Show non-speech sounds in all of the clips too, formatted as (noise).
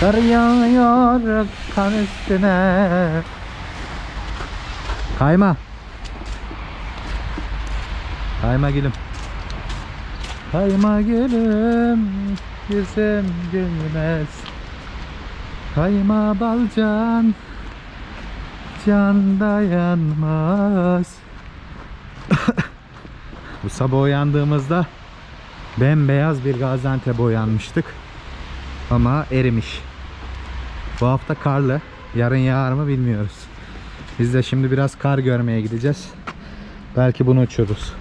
Kar yağıyor kan üstüne. Kayma. Kayma gülüm. Kayma gülüm. Yüzüm gülmez. Kayma balcan. Can dayanmaz. (coughs) Bu sabah uyandığımızda bembeyaz bir Gaziantep'e uyanmıştık. Ama erimiş. Bu hafta karlı. Yarın yağar mı bilmiyoruz. Biz de şimdi biraz kar görmeye gideceğiz. Belki bunu uçururuz.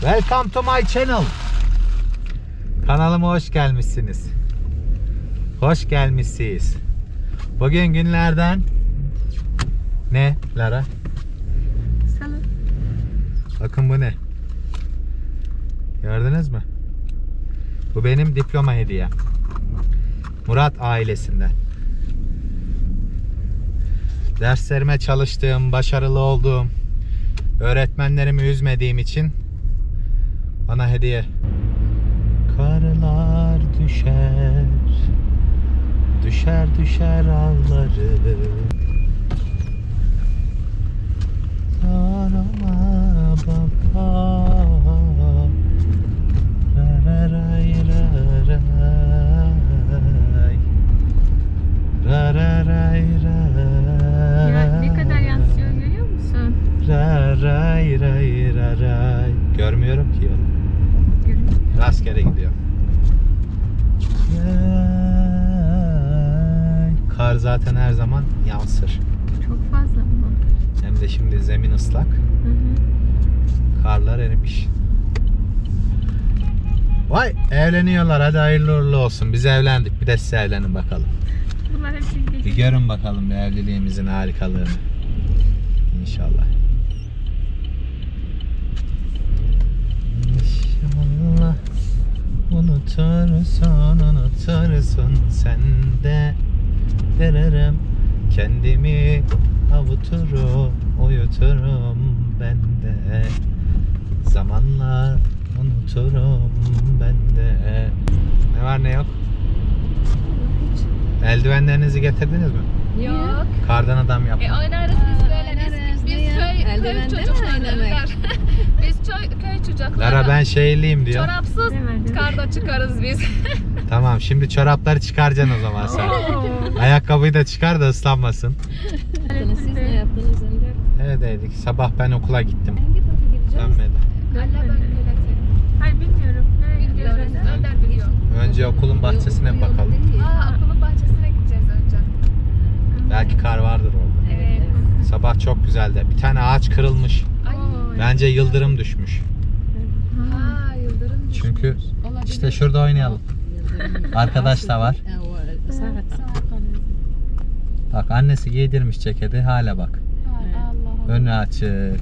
Welcome to my channel. Kanalıma hoş gelmişsiniz. Hoş gelmişsiniz. Bugün günlerden ne Lara? Salı. Bakın bu ne? Gördünüz mü? Bu benim diploma hediyem. Murat ailesinden. Derslerime çalıştığım, başarılı olduğum, öğretmenlerimi üzmediğim için bana hediye. Karlar düşer, düşer düşer ağları. Arama baba zaten her zaman yansır Çok fazla mı? Hem de şimdi zemin ıslak Hı hı. Karlar erimiş. Vay evleniyorlar hadi hayırlı uğurlu olsun. Biz evlendik bir de siz evlenin bakalım. Bunlar hepsi Bir geçti. görün bakalım bir evliliğimizin harikalığını. İnşallah. İnşallah unutursun unutursun sen de dererim kendimi avuturum uyuturum ben de zamanla unuturum ben de ne var ne yok eldivenlerinizi getirdiniz mi? Yok. Kardan adam yapma. E oynarız biz böyle. Biz, köy, köy Eldiven değil mi çocukları. oynamak? (laughs) biz köy, köy çocukları. Lara ben şeyliyim diyor. Çorapsız Demedim. karda çıkarız biz. (laughs) Tamam şimdi çorapları çıkaracaksın o zaman sen. Ayakkabıyı da çıkar da ıslanmasın. Yaptınız, Siz ne yaptınız önce? Neredeydik? Sabah ben okula gittim. Hangi tarafa gideceğiz? Dönmedi. Allah ben yönetirim. Hayır bilmiyorum. Nereye gidiyoruz? Biliyoruz. Önder biliyor. Önce okulun bahçesine bakalım. Aa okulun bahçesine gideceğiz önce. Belki kar vardır orada. Sabah çok güzeldi. Bir tane ağaç kırılmış. Ay. Bence yıldırım düşmüş. Ha. Yıldırım düşmüş. Çünkü Olabilir. işte şurada oynayalım. Arkadaş da var. Bak annesi giydirmiş ceketi hala bak. Allah Allah. Önü açık.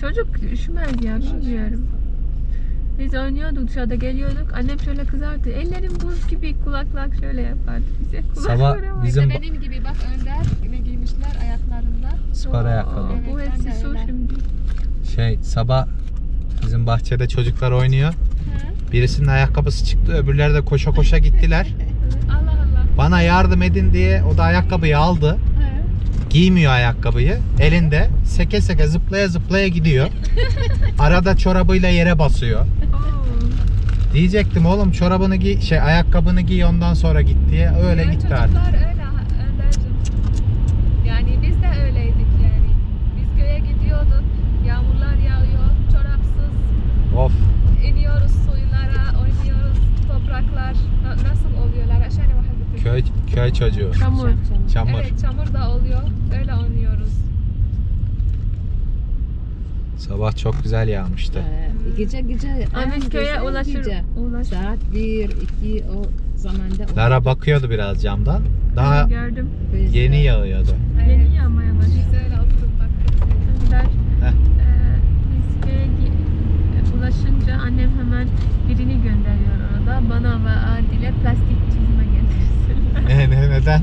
Çocuk üşümez ya bilmiyorum. Biz oynuyorduk dışarıda geliyorduk. Annem şöyle kızardı. Ellerim buz gibi kulaklar şöyle yapardı bize. Sabah Kulaklara bak. bizim Benim gibi bak Önder ne giymişler. Spor ayakkabı. Bu hepsi su şimdi. Şey sabah bizim bahçede çocuklar oynuyor. Birisinin ayakkabısı çıktı. Öbürleri de koşa koşa gittiler. (laughs) Allah Allah. Bana yardım edin diye o da ayakkabıyı aldı. Giymiyor ayakkabıyı. Elinde seke seke zıplaya zıplaya gidiyor. (laughs) Arada çorabıyla yere basıyor. Diyecektim oğlum çorabını giy, şey ayakkabını giy ondan sonra git diye. Öyle gitti artık. çocuklar öyle ha- Önder'cim. Yani biz de öyleydik yani. Biz köye gidiyorduk. Yağmurlar yağıyor. Çorapsız Of. iniyoruz suylara, oynuyoruz. Topraklar na- nasıl oluyorlar? Aşağı ne Köy köy çocuğu. Çamur. Çamur. Evet çamur da oluyor. Öyle oynuyoruz. Sabah çok güzel yağmıştı. Ee, Gece gece Ama en köye güzel ulaşır. gece. Ulaş. Saat 1, 2 o zamanda. o- Lara bakıyordu biraz camdan. Daha gördüm. Yeni yağıyordu. Yeni yağmaya başladı öyle oturduk baktık. Önder, Heh. eee, biz köye gi- ulaşınca hemen birini gönderiyor orada. Bana ve Adil'e plastik çizme getirsin. (laughs) Ne, ne, neden?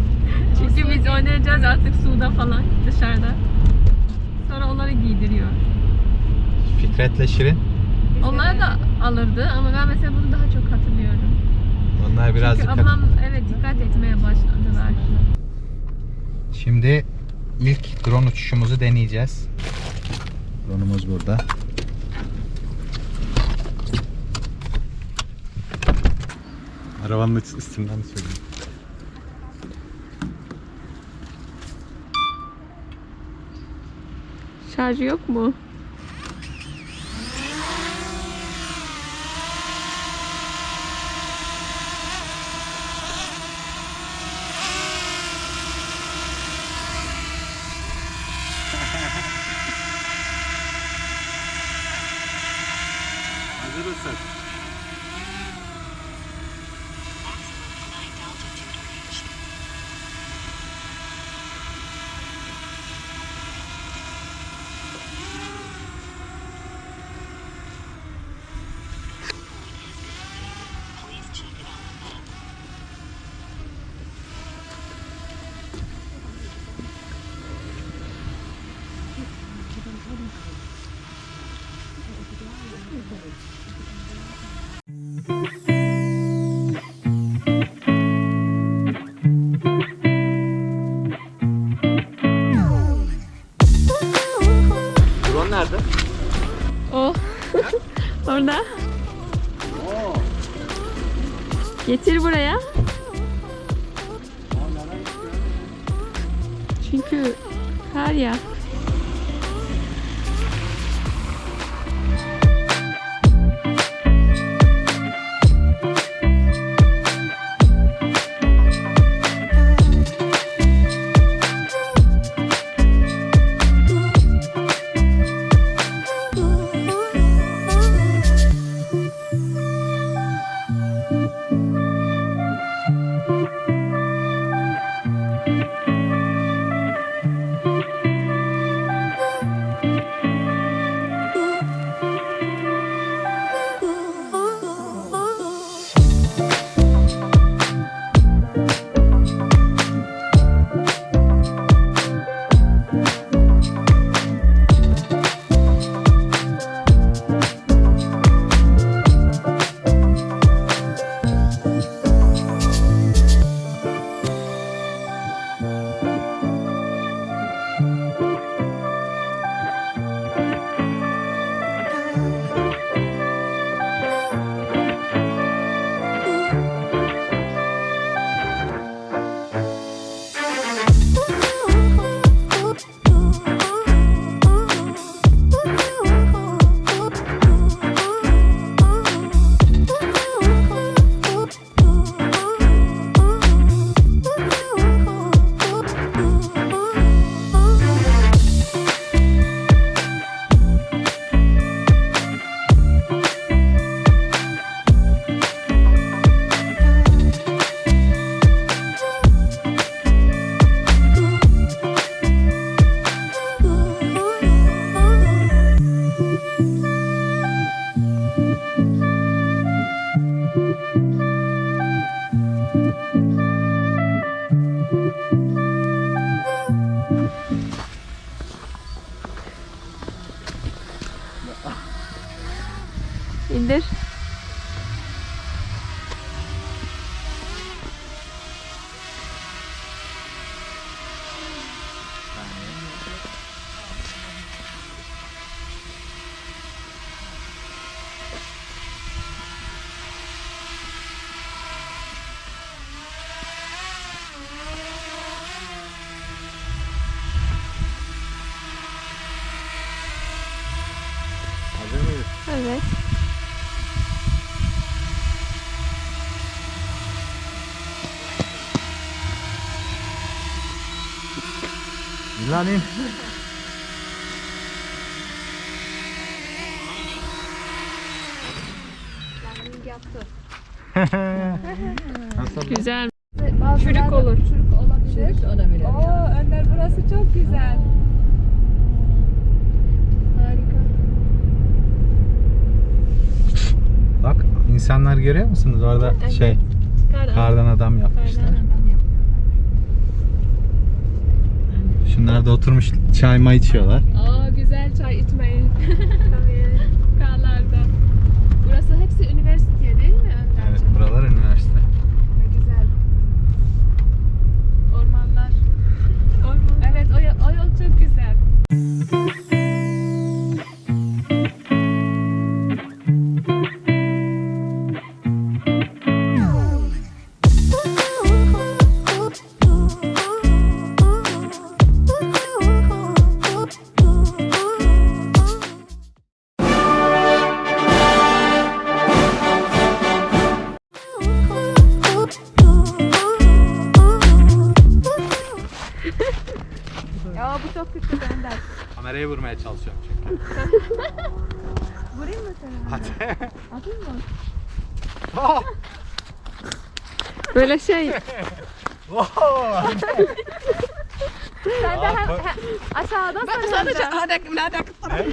Çünkü biz oynayacağız artık suda falan dışarıda. Sonra onları giydiriyor. Fikret'le Şirin. Öyle- da alırdı ama ben mesela bunu daha çok hatırlıyorum. Onlar biraz Çünkü dikkat. ablam evet dikkat etmeye başladılar. Şimdi ilk drone uçuşumuzu deneyeceğiz. Drone'umuz burada. Arabanın üstünden söyleyeyim. Şarjı yok mu? Getir buraya. İndir. Yaptı. Nasıl? (laughs) Güzel. Bazıları Çürük olur. Çürük olabilir. Çürük olabilir. Oo Önder burası çok güzel. Harika. Bak insanlar görüyor musunuz orada Evet. şey Kardan. adam yapmışlar. Kardan. Şunlar da oturmuş çay may içiyorlar. Aa güzel çay içmeyi. Karlarda. (laughs) (laughs) çok küçük Önder. Kamerayı vurmaya çalışıyorum çünkü. (laughs) Vurayım mı sana? Hadi. Atayım mı? Oh! Böyle şey. Oh! (laughs) Sen de hem, hem aşağıda Bak sarıl. sadece ada Ne?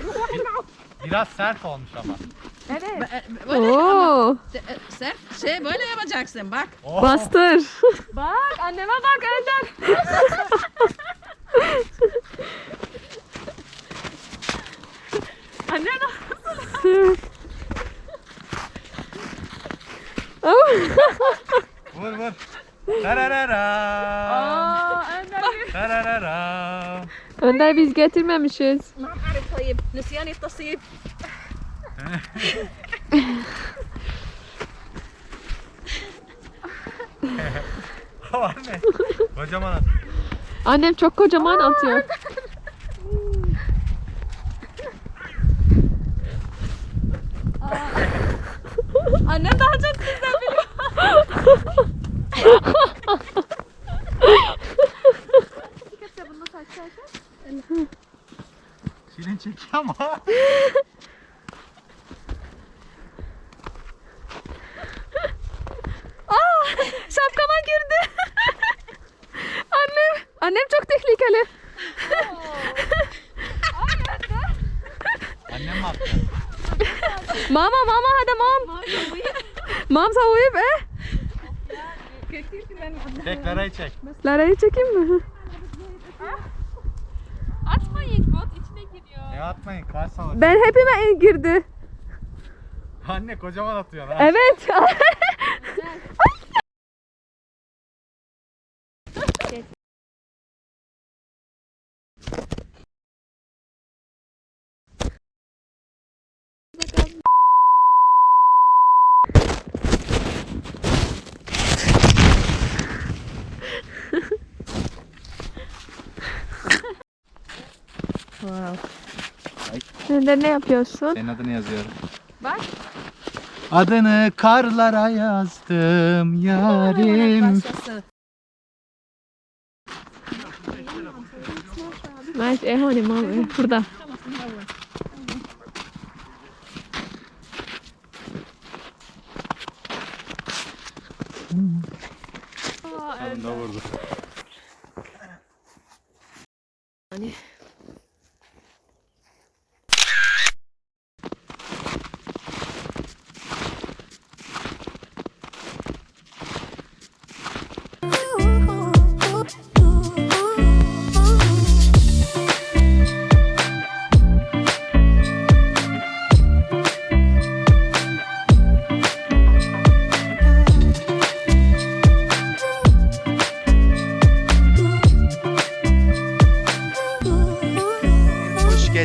Biraz sert olmuş ama. Evet. böyle Oo. sen şey böyle yapacaksın bak. Oh! Bastır. bak anneme bak Önder. (laughs) Anne nasıl? vur vur. Tararara. Tararara. Önder biz getirmemişiz. Nisyan tasip. Var mı? Kocaman. Annem çok kocaman atıyor. Annem daha çok bizden biliyor. Şirin çekiyor ama. Şapkama girdi. annem, annem çok tehlikeli. Annem mi attı? Mama mama hadi mam. Mam sa uyup eh. Çek Lara'yı çek. Lara'yı çekeyim mi? Atmayın bot içine giriyor. Ne atmayın kar savaşı. Ben hepime girdi. Anne kocaman atıyor ha. Evet. (laughs) Sen de ne yapıyorsun? Senin adını yazıyorum. Bak. Adını karlara yazdım yarim. Mert eh hani mam burada.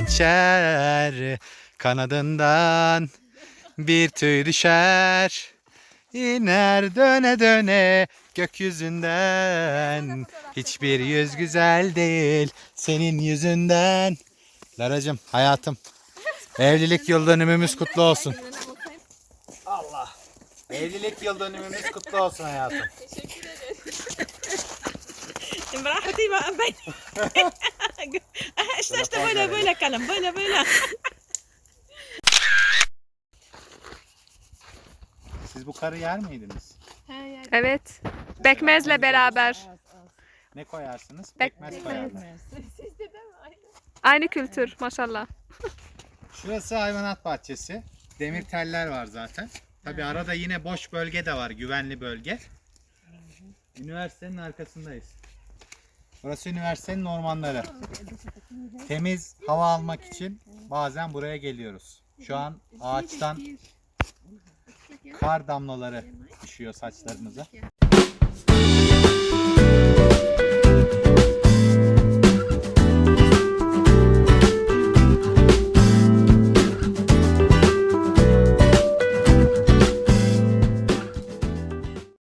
geçer. Kanadından bir tüy düşer. İner döne döne gökyüzünden. Hiçbir yüz güzel değil senin yüzünden. Laracım hayatım evlilik yıl dönümümüz kutlu olsun. Allah. Evlilik yıl dönümümüz kutlu olsun hayatım. Teşekkür ederim. (laughs) Şimdi ben. (laughs) işte işte böyle böyle kalın. Böyle böyle. (laughs) Siz bu karı yer miydiniz? Evet. Bekmezle beraber. Ne koyarsınız? Bekmez koyarlar. Aynı Aynı kültür maşallah. Şurası hayvanat bahçesi. Demir teller var zaten. Tabi arada yine boş bölge de var, güvenli bölge. Üniversitenin arkasındayız. Burası üniversitenin ormanları. Temiz hava almak için bazen buraya geliyoruz. Şu an ağaçtan kar damlaları düşüyor saçlarımıza.